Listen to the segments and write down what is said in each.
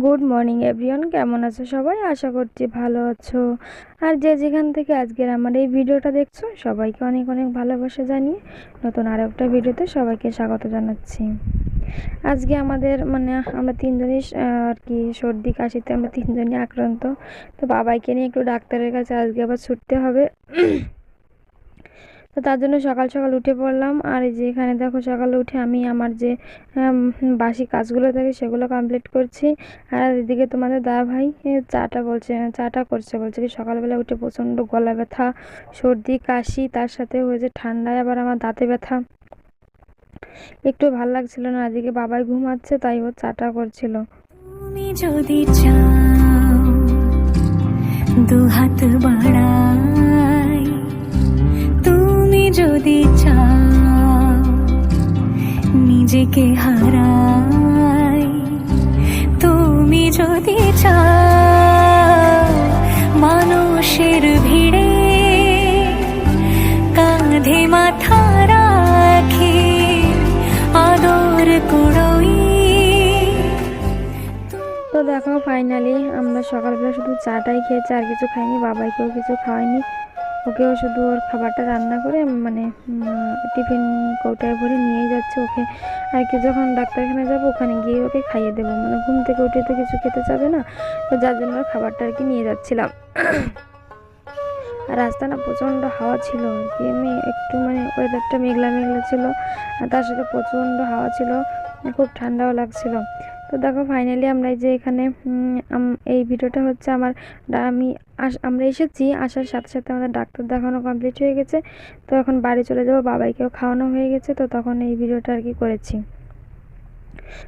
Good morning everyone কেমন আছো সবাই? আশা করছি ভালো আছো। আর যে যেখান থেকে আজকের আমার এই ভিডিওটা দেখছ, সবাইকে অনেক অনেক ভালোবাসা জানিয়ে নতুন আরও একটা ভিডিওতে সবাইকে স্বাগত জানাচ্ছি। আজকে আমাদের মানে আমরা তিনজনই আর কি সর্দি, কাশিতে আমরা তিনজনই আক্রান্ত। তো বাবাইকে নিয়ে একটু ডাক্তারের কাছে আজকে আবার ছুটতে হবে। তো তার জন্য সকাল সকাল উঠে পড়লাম। আর এই যে এখানে দেখো সকালে উঠে আমি আমার যে বাসি কাজগুলো থাকে সেগুলো কমপ্লিট করছি। আর এদিকে তোমাদের দাদা ভাই চাটা বলছে, চাটা করছে, বলছে কি সকালবেলা উঠে প্রচণ্ড গলা ব্যথা, সর্দি, কাশি, তার সাথে হয়েছে ঠান্ডায় আবার আমার দাঁতে ব্যথা। একটু ভালো লাগছিল না, এদিকে বাবাই ঘুমাচ্ছে, তাই ও চাটা করছিল। যদি চাও, দু হাত তুমি যদি চাও নিজেকে হারাই, তুমি যদি চাও মানুষের ভিড়ে কাঁধে মাথা রাখি, আদর কুড়োই তো দেখো ফাইনালি আমরা সকালবেলা শুধু চাটাই খেয়েছি, আর কিছু খাইনি, বাবাইকেও কিছু খাওয়াইনি। ওকেও শুধু ওর খাবারটা রান্না করে মানে টিফিন কৌটায় ভরে নিয়ে যাচ্ছে ওকে। আর কি যখন ডাক্তারখানায় যাব, ওখানে গিয়ে ওকে খাইয়ে দেবো। মানে ঘুম থেকে উঠে তো কিছু খেতে চাবে না, তো যার জন্য খাবারটা আর কি নিয়ে যাচ্ছিলাম। আর রাস্তা না প্রচণ্ড হাওয়া ছিল, আর কি, আমি একটু মানে ওয়েদারটা মেঘলা মেঘলা ছিল, আর তার সাথে প্রচণ্ড হাওয়া ছিল, খুব ঠান্ডাও লাগছিল। তো দেখো ফাইনালি আমরা যে এখানে এই ভিডিওটা হচ্ছে আমার আমি আমরা এসেছি, আসার সাথে সাথে আমাদের ডাক্তার দেখানো কমপ্লিট হয়ে গেছে। তো এখন বাড়ি চলে যাব, বাবাইকেও খাওয়ানো হয়ে গেছে, তো তখন এই ভিডিওটা আর কি করেছি।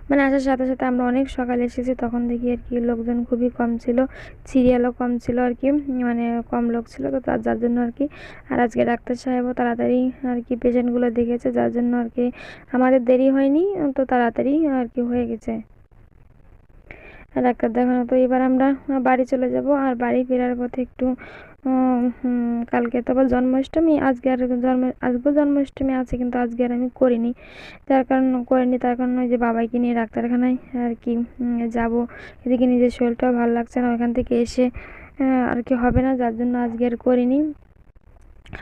মানে আসার সাথে সাথে আমরা অনেক সকালে এসেছি, তখন দেখি আর কি লোকজন খুবই কম ছিল, সিরিয়ালও কম ছিল আর কি মানে কম লোক ছিল, তো তার, যার জন্য আর কি। আর আজকে ডাক্তার সাহেবও তাড়াতাড়ি আর কি পেশেন্টগুলো দেখেছে, যার জন্য আর কি আমাদের দেরি হয়নি, তো তাড়াতাড়ি আর কি হয়ে গেছে। ডাক্তার দেখানো। তো এবার আমরা বাড়ি চলে যাব। আর বাড়ি ফেরার পথে একটু কালকে তো আবার জন্মাষ্টমী, আজকে আর জন্ম, আজকেও জন্মাষ্টমী আছে কিন্তু আজকে আর আমি করিনি। যার কারণ, করিনি, তার কারণ ওই যে বাবাইকে নিয়ে ডাক্তারখানায় আর কি যাব। এদিকে নিজের শরীরটাও ভালো লাগছে না, ওইখান থেকে এসে আর কি হবে না, যার জন্য আজকে আর করিনি।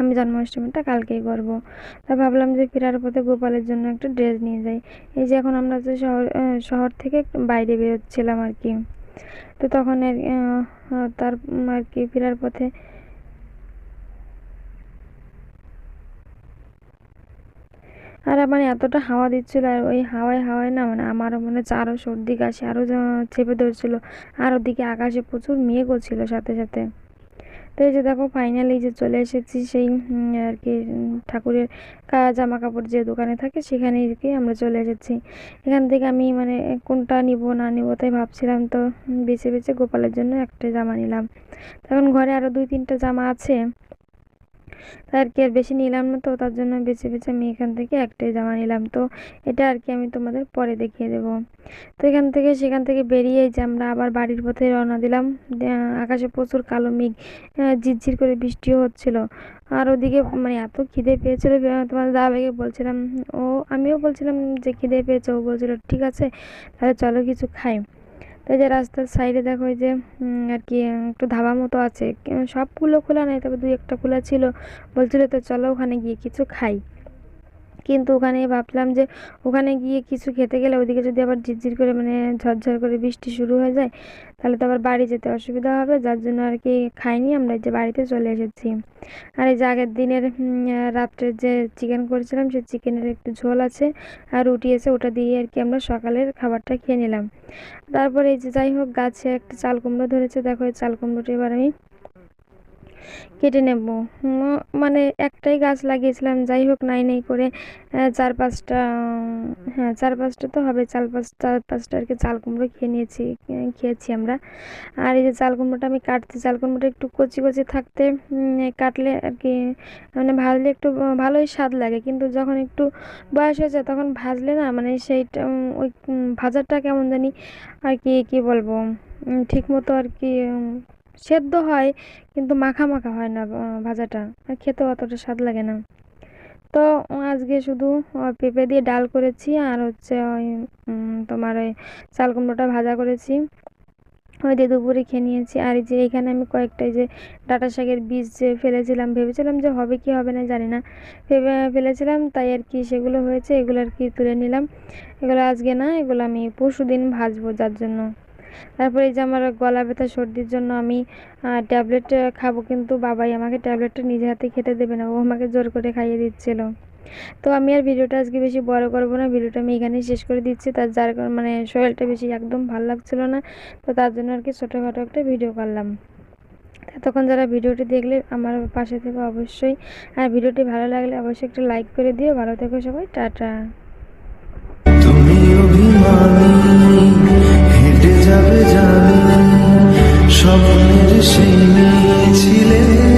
আমি জন্মাষ্টমীটা কালকেই করব। তা ভাবলাম যে ফেরার পথে গোপালের জন্য একটা ড্রেস নিয়ে যাই। এই যে এখন আমরা যে শহর শহর থেকে বাইরে বেরোচ্ছিলাম আর কি। তো তখন তার আর কি ফেরার পথে আর মানে এতটা হাওয়া দিচ্ছিল আর ওই হাওয়ায় হাওয়ায় না মানে আমারও মনে হচ্ছে আরও সর্দি কাশি আরও চেপে ধরছিল। আর ওদিকে আকাশে প্রচুর মেঘও ছিল সাথে সাথে। তো এই যে দেখো ফাইনালি যে চলে এসেছি সেই আর কি ঠাকুরের জামা কাপড় যে দোকানে থাকে সেখানে কি আমরা চলে এসেছি। এখান থেকে আমি মানে কোনটা নিব, না নিব তাই ভাবছিলাম তো বেছে বেছে গোপালের জন্য একটা জামা নিলাম। তখন ঘরে আরও দুই, তিনটা জামা আছে। তাই আর কি আর বেশি নিলাম না তো, তার জন্য বেছে বেছে আমি এখান থেকে একটাই জামা নিলাম। তো এটা আর কি আমি তোমাদের পরে দেখিয়ে দেব। তো এখান থেকে সেখান থেকে বেরিয়ে যে আমরা আবার বাড়ির পথে রওনা দিলাম। আকাশে প্রচুর কালো মেঘ ঝিরঝির করে বৃষ্টিও হচ্ছিল। আর ওদিকে মানে এত খিদে পেয়েছিল তোমার দাদাভাইকে বলছিলাম। ও, আমিও বলছিলাম যে খিদে পেয়েছে, ও বলছিল, ঠিক আছে, তাহলে চলো কিছু খাই। তো এই যে রাস্তার সাইডে দেখো যে আর কি, একটু ধাবা মতো আছে। সবগুলো খোলা নেই, তবে দুই একটা খোলা ছিল। বলছিল তো চলো ওখানে গিয়ে কিছু খাই। কিন্তু ওখানে ভাবলাম যে ওখানে গিয়ে কিছু খেতে গেলে ওদিকে যদি আবার ঝিরঝির করে মানে ঝরঝর করে বৃষ্টি শুরু হয়ে যায়, তাহলে তো আবার বাড়ি যেতে অসুবিধা হবে, যার জন্য আর কি খাইনি আমরা যে বাড়িতে চলে এসেছি। আর এই যে আগের দিনের রাত্রের যে চিকেন করেছিলাম সেই চিকেনের একটু ঝোল আছে, আর রুটি আছে, ওটা দিয়ে আর কি আমরা সকালের খাবারটা খেয়ে নিলাম। তারপরে এই যে যাই হোক, গাছে একটা চাল কুমড়ো ধরেছে, দেখো এই চাল কুমড়োটা এবার আমি কেটে নেব। মানে একটাই গাছ লাগিয়েছিলাম, যাই হোক নাই নাই করে চার পাঁচটা হ্যাঁ চার পাঁচটা তো হবে চার পাঁচ, চার পাঁচটা আর কি চাল কুমড়ো খেয়ে নিয়েছি খেয়েছি আমরা। আর এই যে চাল কুমড়োটা আমি কাটছি, চাল কুমড়োটা একটু কচি কচি থাকতে কাটলে আর কি মানে ভাজলে একটু ভালোই স্বাদ লাগে। কিন্তু যখন একটু বয়স হয়ে যায় তখন ভাজলে না মানে সেইটা ওই ভাজাটা কেমন জানি আর কি কি বলব ঠিক মতো আর কি সেদ্ধ হয়, কিন্তু মাখা মাখা হয় না ভাজাটা। আর খেতেও অতটা স্বাদ লাগে না। তো আজকে শুধু পেঁপে দিয়ে ডাল করেছি, আর হচ্ছে ওই তোমার ওই চাল কুমড়োটা ভাজা করেছি। ওই দিয়ে দুপুরে খেয়ে নিয়েছি। আর এই যে এখানে আমি কয়েকটা যে ডাটা শাকের বীজ যে ফেলেছিলাম, ভেবেছিলাম যে হবে কি হবে না জানি না। ভেবে, ফেলেছিলাম, তাই আর কি সেগুলো হয়েছে, এগুলো আর কি তুলে নিলাম। এগুলো আজকে না, এগুলো আমি পরশু দিন ভাজবো যার জন্য। তারপরে এই যে আমার গলা ব্যথা, সর্দির জন্য আমি ট্যাবলেট খাব, কিন্তু বাবাই আমাকে ট্যাবলেটটা নিজে হাতে খেতে দেবে না। ও আমাকে জোর করে খাইয়ে দিচ্ছিল। তো আমি আর ভিডিওটা আজকে বেশি বড় করব না। ভিডিওটা আমি এখানেই শেষ করে দিচ্ছি। তার যার মানে শরীরটা বেশি একদম ভালো লাগছিল না। তো তার জন্য আর কি ছোটোখাটো একটা ভিডিও করলাম। তখন যারা ভিডিওটি দেখলে আমার পাশে থেকে অবশ্যই আর ভিডিওটি ভালো লাগলে অবশ্যই একটা লাইক করে দিও। ভালো থেকো সবাই। টাটা। স্বপ্নের সেই ছিলে।